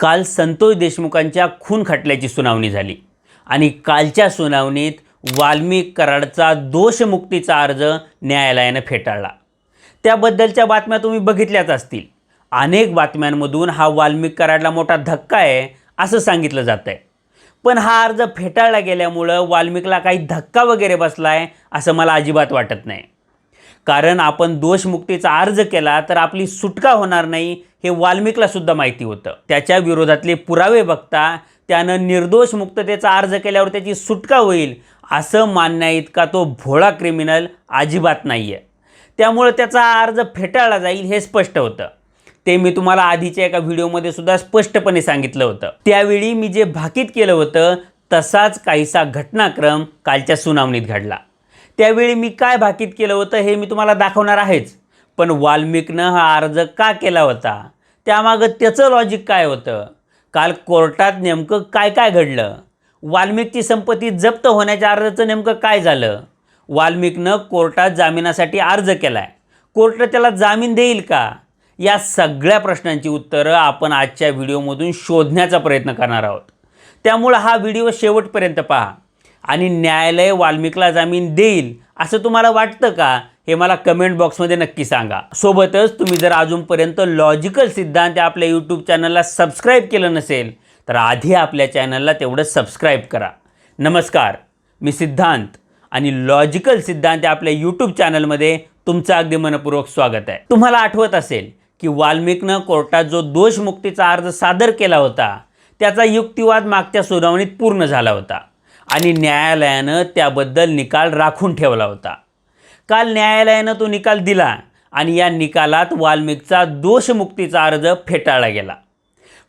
काल संतोष देशमुखांच्या खून खटल्याची सुनावणी झाली. आणि कालच्या सुनावणीत वाल्मिक कराडचा दोषमुक्तीचा अर्ज न्यायालयानं फेटाळला. त्याबद्दलच्या बातम्या तुम्ही बघितल्याच असतील. अनेक बातम्यांमधून हा वाल्मिक कराडला मोठा धक्का आहे असं सांगितलं जात आहे पण हा अर्ज फेटाळला गेल्यामुळं वाल्मिकला काही धक्का वगैरे बसला आहे असं मला अजिबात वाटत नाही. कारण आपण दोषमुक्तीचा अर्ज केला तर आपली सुटका होणार नाही हे वाल्मिकला सुद्धा माहिती होतं. त्याच्या विरोधातले पुरावे बघता त्यानं निर्दोष मुक्ततेचा अर्ज केल्यावर त्याची सुटका होईल असं मानण्या इतका तो भोळा क्रिमिनल अजिबात नाही आहे त्यामुळं त्याचा अर्ज फेटाळला जाईल हे स्पष्ट होतं. ते मी तुम्हाला आधीच्या एका व्हिडिओमध्ये सुद्धा स्पष्टपणे सांगितलं होतं. त्यावेळी मी जे भाकीत केलं होतं तसाच काहीसा घटनाक्रम कालच्या सुनावणीत घडला. त्यावेळी मी काय भाकीत केलं होतं हे मी तुम्हाला दाखवणार आहेच. पण वाल्मिकनं हा अर्ज का केला होता? त्यामागं त्याचं लॉजिक काय होतं? काल कोर्टात नेमकं काय काय घडलं? वाल्मिकची संपत्ती जप्त होण्याच्या अर्जाचं नेमकं काय झालं? वाल्मिकनं कोर्टात जामिनासाठी अर्ज केला आहे कोर्ट त्याला जामीन देईल का? या सगळ्या प्रश्नांची उत्तरं आपण आजच्या व्हिडिओमधून शोधण्याचा प्रयत्न करणार आहोत. त्यामुळं हा व्हिडिओ शेवटपर्यंत पहा. आणि न्यायालय वाल्मिकला जामीन देईल असं तुम्हाला वाटतं का? हे मला कमेंट बॉक्समध्ये नक्की सांगा. सोबतच तुम्ही जर अजूनपर्यंत लॉजिकल सिद्धांत आपल्या यूट्यूब चॅनलला सबस्क्राईब केलं नसेल तर आधी आपल्या चॅनलला तेवढं सबस्क्राईब करा. नमस्कार मी सिद्धांत आणि लॉजिकल सिद्धांत आपल्या यूट्यूब चॅनलमध्ये तुमचं अगदी मनपूर्वक स्वागत आहे. तुम्हाला आठवत असेल की वाल्मिकनं कोर्टात जो दोषमुक्तीचा अर्ज सादर केला होता त्याचा युक्तिवाद मागच्या सुनावणीत पूर्ण झाला होता. आणि न्यायालयानं त्याबद्दल निकाल राखून ठेवला होता. काल न्यायालयानं तो निकाल दिला आणि या निकालात वाल्मिकचा दोषमुक्तीचा अर्ज फेटाळला गेला.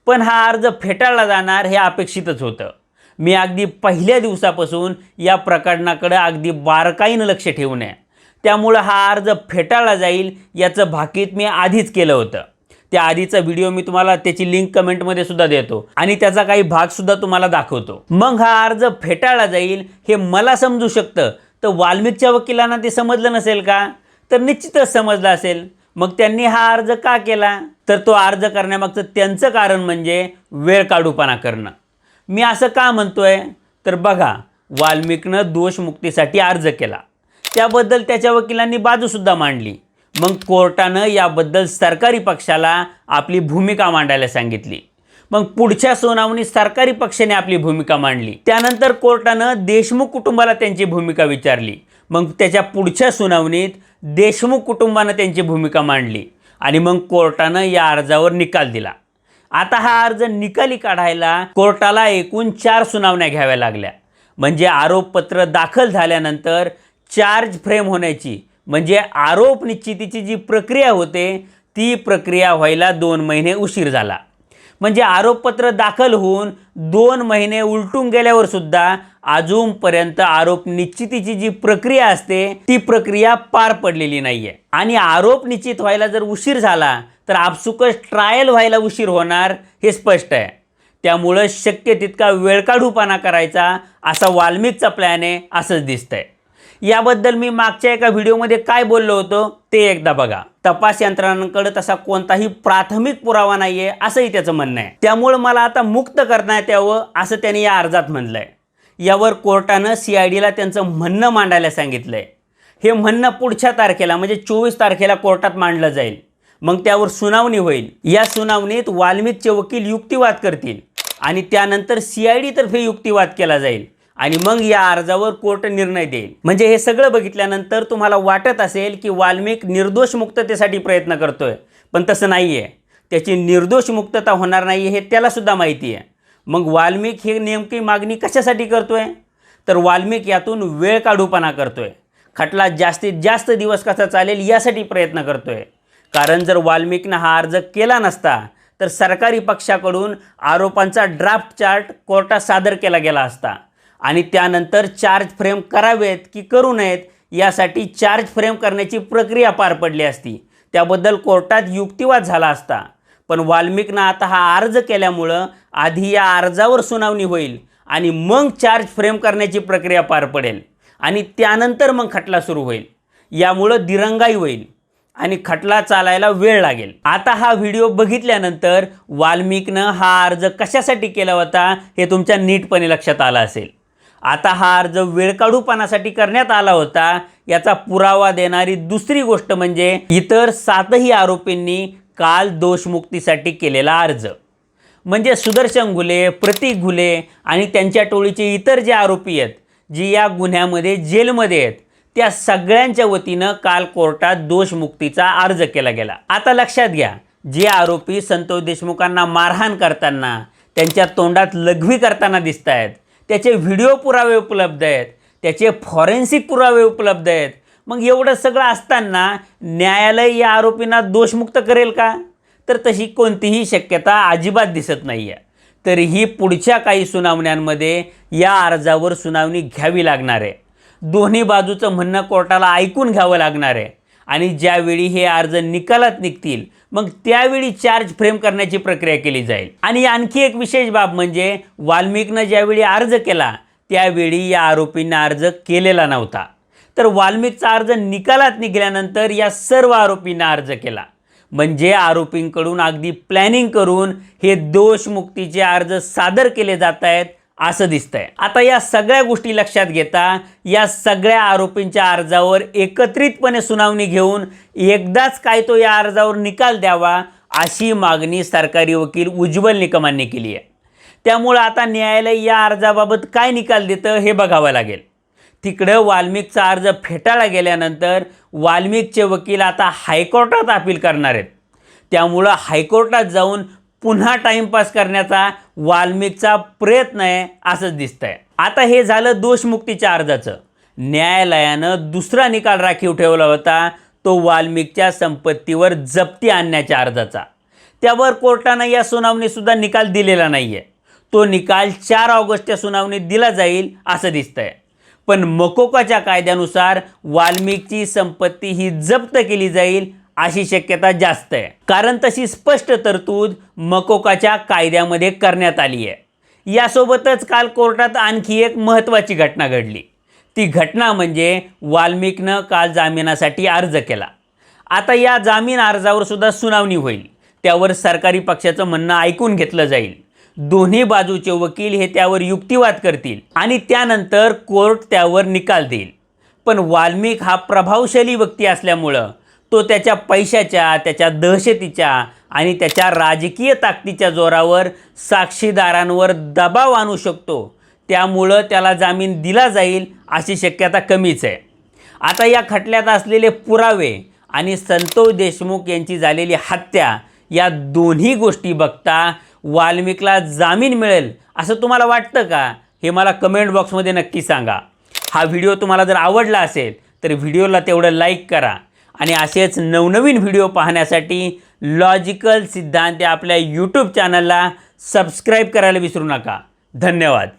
पण हा अर्ज फेटाळला जाणार हे अपेक्षितच होतं. मी अगदी पहिल्या दिवसापासून या प्रकरणाकडं अगदी बारकाईनं लक्ष ठेवून आहे. त्यामुळं हा अर्ज फेटाळला जाईल याचं भाकीत मी आधीच केलं होतं. त्या आधीचा व्हिडिओ मी तुम्हाला त्याची लिंक कमेंटमध्ये सुद्धा देतो. आणि त्याचा काही भाग सुद्धा तुम्हाला दाखवतो. मग हा अर्ज फेटाळला जाईल हे मला समजू शकतं. तर वाल्मिकच्या वकिलांना ते समजलं नसेल का? तर निश्चितच समजलं असेल. मग त्यांनी हा अर्ज का केला? तर तो अर्ज करण्यामागचं त्यांचं कारण म्हणजे वेळ काढूपणा करणं. मी असं का म्हणतोय? तर बघा वाल्मिकनं दोषमुक्तीसाठी अर्ज केला. त्याबद्दल त्याच्या वकिलांनी बाजूसुद्धा मांडली. मग कोर्टानं याबद्दल सरकारी पक्षाला आपली भूमिका मांडायला सांगितली. मग पुढच्या सुनावणीत सरकारी पक्षाने आपली भूमिका मांडली. त्यानंतर कोर्टानं देशमुख कुटुंबाला त्यांची भूमिका विचारली. मग त्याच्या पुढच्या सुनावणीत देशमुख कुटुंबानं त्यांची भूमिका मांडली आणि मग कोर्टानं या अर्जावर निकाल दिला. आता हा अर्ज निकाली काढायला कोर्टाला एकूण चार सुनावण्या घ्याव्या लागल्या. म्हणजे आरोपपत्र दाखल झाल्यानंतर चार्ज फ्रेम होण्याची म्हणजे आरोप निश्चितीची जी प्रक्रिया होते ती प्रक्रिया व्हायला दोन महिने उशीर झाला. म्हणजे आरोपपत्र दाखल होऊन दोन महिने उलटून गेल्यावर सुद्धा अजूनपर्यंत आरोप निश्चितीची जी प्रक्रिया असते ती प्रक्रिया पार पडलेली नाही आहे आणि आरोप निश्चित व्हायला जर उशीर झाला तर आपसुकच ट्रायल व्हायला उशीर होणार हे स्पष्ट आहे. त्यामुळं शक्य तितका वेळकाढूपणा करायचा असा वाल्मिकचा प्लॅन आहे असंच दिसतंय. याबद्दल मी मागच्या एका व्हिडिओमध्ये काय बोललो होतो ते एकदा बघा. तपास यंत्रणांकडे तसा कोणताही प्राथमिक पुरावा नाही आहे असंही त्याचं म्हणणं आहे. त्यामुळं मला आता मुक्त करण्यात यावं असं त्यांनी या अर्जात म्हणलंय. आहे यावर कोर्टानं सी आय डीला त्यांचं म्हणणं मांडायला सांगितलं आहे हे म्हणणं पुढच्या तारखेला म्हणजे चोवीस तारखेला कोर्टात मांडलं जाईल. मग त्यावर सुनावणी होईल. या सुनावणीत वाल्मिकचे वकील युक्तिवाद करतील. आणि त्यानंतर सी आय डीतर्फे युक्तिवाद केला जाईल. आणि मग या अर्जावर कोर्ट निर्णय देईल. म्हणजे हे सगळं बघितल्यानंतर तुम्हाला वाटत असेल की वाल्मिक निर्दोष मुक्ततेसाठी प्रयत्न करतोय. पण तसं नाही आहे त्याची निर्दोष मुक्तता होणार नाही हे त्यालासुद्धा माहिती आहे. मग वाल्मिक ही नेमकी मागणी कशासाठी करतोय? तर वाल्मिक यातून वेळ काढूपणा करतोय. खटला जास्तीत जास्त दिवस कसा चालेल यासाठी प्रयत्न करतोय. कारण जर वाल्मिकनं हा अर्ज केला नसता तर सरकारी पक्षाकडून आरोपांचा ड्राफ्ट चार्ट कोर्टात सादर केला गेला असता. आणि त्यानंतर चार्ज फ्रेम करावेत की करू नयेत यासाठी चार्ज फ्रेम करण्याची प्रक्रिया पार पडली असती. त्याबद्दल कोर्टात युक्तिवाद झाला असता. पण वाल्मिकनं आता हा अर्ज केल्यामुळं आधी या अर्जावर सुनावणी होईल आणि मग चार्ज फ्रेम करण्याची प्रक्रिया पार पडेल आणि त्यानंतर मग खटला सुरू होईल. यामुळं दिरंगाई होईल आणि खटला चालायला वेळ लागेल. आता हा व्हिडिओ बघितल्यानंतर वाल्मिकनं हा अर्ज कशासाठी केला होता हे तुमच्या नीटपणे लक्षात आलं असेल. आता हा अर्ज वेळकाढूपणासाठी करण्यात आला होता. याचा पुरावा देणारी दुसरी गोष्ट म्हणजे इतर सातही आरोपींनी काल दोषमुक्तीसाठी केलेला अर्ज. म्हणजे सुदर्शन घुले प्रतीक घुले आणि त्यांच्या टोळीचे इतर जे आरोपी आहेत जी या गुन्ह्यामध्ये जेलमध्ये आहेत त्या सगळ्यांच्या वतीनं काल कोर्टात दोषमुक्तीचा अर्ज केला गेला. आता लक्षात घ्या जे आरोपी संतोष देशमुखांना मारहाण करताना त्यांच्या तोंडात लघवी करताना दिसत आहेत त्याचे व्हिडिओ पुरावे उपलब्ध आहेत त्याचे फॉरेन्सिक पुरावे उपलब्ध आहेत. मग एवढं सगळं असताना न्यायालय या आरोपींना दोषमुक्त करेल का? तर तशी कोणतीही शक्यता अजिबात दिसत नाही आहे तरीही पुढच्या काही सुनावण्यांमध्ये या अर्जावर सुनावणी घ्यावी लागणार आहे. दोन्ही बाजूचं म्हणणं कोर्टाला ऐकून घ्यावं लागणार आहे. आणि ज्यावेळी हे अर्ज निकालात निघतील मग त्यावेळी चार्ज फ्रेम करण्याची प्रक्रिया केली जाईल. आणि आणखी एक विशेष बाब म्हणजे वाल्मिकनं ज्यावेळी अर्ज केला त्यावेळी या आरोपींना अर्ज केलेला नव्हता. तर वाल्मिकचा अर्ज निकालात निघाल्यानंतर या सर्व आरोपींना अर्ज केला. म्हणजे आरोपींकडून अगदी प्लॅनिंग करून हे दोषमुक्तीचे अर्ज सादर केले जात आहेत असं दिसतंय. आता या सगळ्या गोष्टी लक्षात घेता या सगळ्या आरोपींच्या अर्जावर एकत्रितपणे सुनावणी घेऊन एकदाच काय तो या अर्जावर निकाल द्यावा अशी मागणी सरकारी वकील उज्ज्वल निकमांनी केली आहे. त्यामुळं आता न्यायालय या अर्जाबाबत काय निकाल देतं हे बघावं लागेल. तिकडं वाल्मिकचा अर्ज फेटाळला गेल्यानंतर वाल्मिकचे वकील आता हायकोर्टात अपील करणार आहेत. त्यामुळं हायकोर्टात जाऊन पुन्हा टाईमपास करण्याचा वाल्मिकचा प्रयत्न आहे असंच दिसतंय. आता हे झालं दोषमुक्तीच्या अर्जाचं. न्यायालयानं दुसरा निकाल राखीव ठेवला होता तो वाल्मिकच्या संपत्तीवर जप्ती आणण्याच्या अर्जाचा. त्यावर कोर्टानं या सुनावणीसुद्धा निकाल दिलेला नाही आहे तो निकाल चार ऑगस्टच्या सुनावणीत दिला जाईल असं दिसतंय. पण मकोकाच्या कायद्यानुसार वाल्मिकची संपत्ती ही जप्त केली जाईल अशी शक्यता जास्त आहे. कारण तशी स्पष्ट तरतूद मकोकाच्या कायद्यामध्ये करण्यात आली आहे. यासोबतच काल कोर्टात आणखी एक महत्त्वाची घटना घडली. ती घटना म्हणजे वाल्मिकनं काल जामिनासाठी अर्ज केला. आता या जामीन अर्जावर सुद्धा सुनावणी होईल. त्यावर सरकारी पक्षाचं म्हणणं ऐकून घेतलं जाईल. दोन्ही बाजूचे वकील हे त्यावर युक्तिवाद करतील आणि त्यानंतर कोर्ट त्यावर निकाल देईल. पण वाल्मिक हा प्रभावशाली व्यक्ती असल्यामुळं तो त्याच्या पैशाच्या त्याच्या दहशतीच्या आणि त्याच्या राजकीय ताकदीच्या जोरावर साक्षीदारांवर दबाव आणू शकतो. त्यामुळं त्याला जामीन दिला जाईल अशी शक्यता कमीच आहे. आता या खटल्यात असलेले पुरावे आणि संतोष देशमुख यांची झालेली हत्या या दोन्ही गोष्टी बघता वाल्मिकला जामीन मिळेल असं तुम्हाला वाटतं का? हे मला कमेंट बॉक्समध्ये नक्की सांगा. हा व्हिडिओ तुम्हाला जर आवडला असेल तर व्हिडिओला तेवढं लाईक करा. आणि असेच नवनवीन व्हिडिओ पाहण्यासाठी लॉजिकल सिद्धांत या आपल्या यूट्यूब चॅनलला सबस्क्राईब करायला विसरू नका. धन्यवाद.